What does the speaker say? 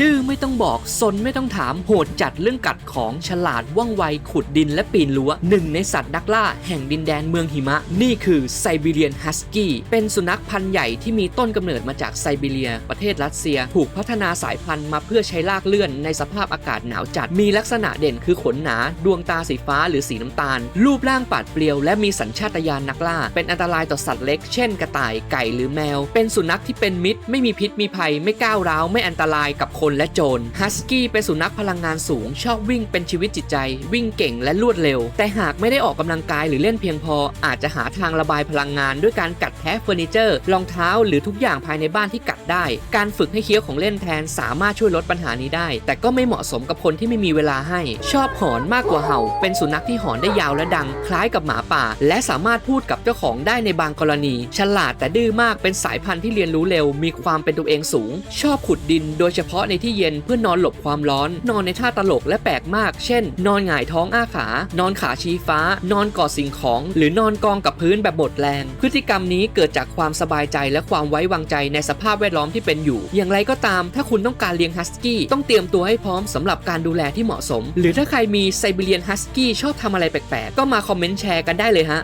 ดื้อไม่ต้องบอกซนไม่ต้องถามโหดจัดเรื่องกัดของฉลาดว่องไวขุดดินและปีนรั้วหนึ่งในสัตว์นักล่าแห่งดินแดนเมืองหิมะ นี่คือไซบีเรียนฮัสกี้เป็นสุนัขพันธุ์ใหญ่ที่มีต้นกำเนิดมาจากไซบีเรีย ประเทศรัสเซีย ถูกพัฒนาสายพันธุ์มาเพื่อใช้ลากเลื่อนในสภาพอากาศหนาวจัด มีลักษณะเด่นคือขนหนา ดวงตาสีฟ้าหรือสีน้ำตาล รูปร่างปาดเปรียว และมีสัญชาตญาณนักล่า เป็นอันตรายต่อสัตว์เล็ก เช่นกระต่ายไก่หรือแมว เป็นสุนัขที่เป็นมิตร ไม่มีพิษมีภัย ไม่ก้าวร้าวไม่อันตรายกับคนและโจรฮัสกี้เป็นสุนัขพลังงานสูง ชอบวิ่งเป็นชีวิตจิตใจ วิ่งเก่งและรวดเร็ว แต่หากไม่ได้ออกกำลังกายหรือเล่นเพียงพอ อาจจะหาทางระบายพลังงาน ด้วยการกัดแทะเฟอร์นิเจอร์รองเท้าหรือทุกอย่างภายในบ้านที่กัดได้ การฝึกให้เคี้ยวของเล่นแทนสามารถช่วยลดปัญหานี้ได้ แต่ก็ไม่เหมาะสมกับคนที่ไม่มีเวลาให้ ชอบหอนมากกว่าเห่า เป็นสุนัขที่หอนได้ยาวและดัง คล้ายกับหมาป่า และสามารถพูดกับเจ้าของได้ในบางกรณี ฉลาดแต่ดื้อมากเป็นสายพันธุ์ที่เรียนรู้เร็ว มีความเป็นตัวเองสูง ชอบขุดดินโดยเฉพาะในที่เย็นเพื่อนอนหลบความร้อน นอนในท่าตลกและแปลกมาก เช่น นอนหงายท้องอ้าขา นอนขาชี้ฟ้า นอนกอดสิ่งของ หรือนอนกองกับพื้นแบบหมดแรง พฤติกรรมนี้เกิดจากความสบายใจและความไว้วางใจในสภาพแวดล้อมที่เป็นอยู่ อย่างไรก็ตาม ถ้าคุณต้องการเลี้ยงฮัสกี้ต้องเตรียมตัวให้พร้อมสำหรับการดูแลที่เหมาะสม หรือถ้าใครมีไซบีเรียนฮัสกี้ชอบทำอะไรแปลกๆ ก็มาคอมเมนต์แชร์กันได้เลยฮะ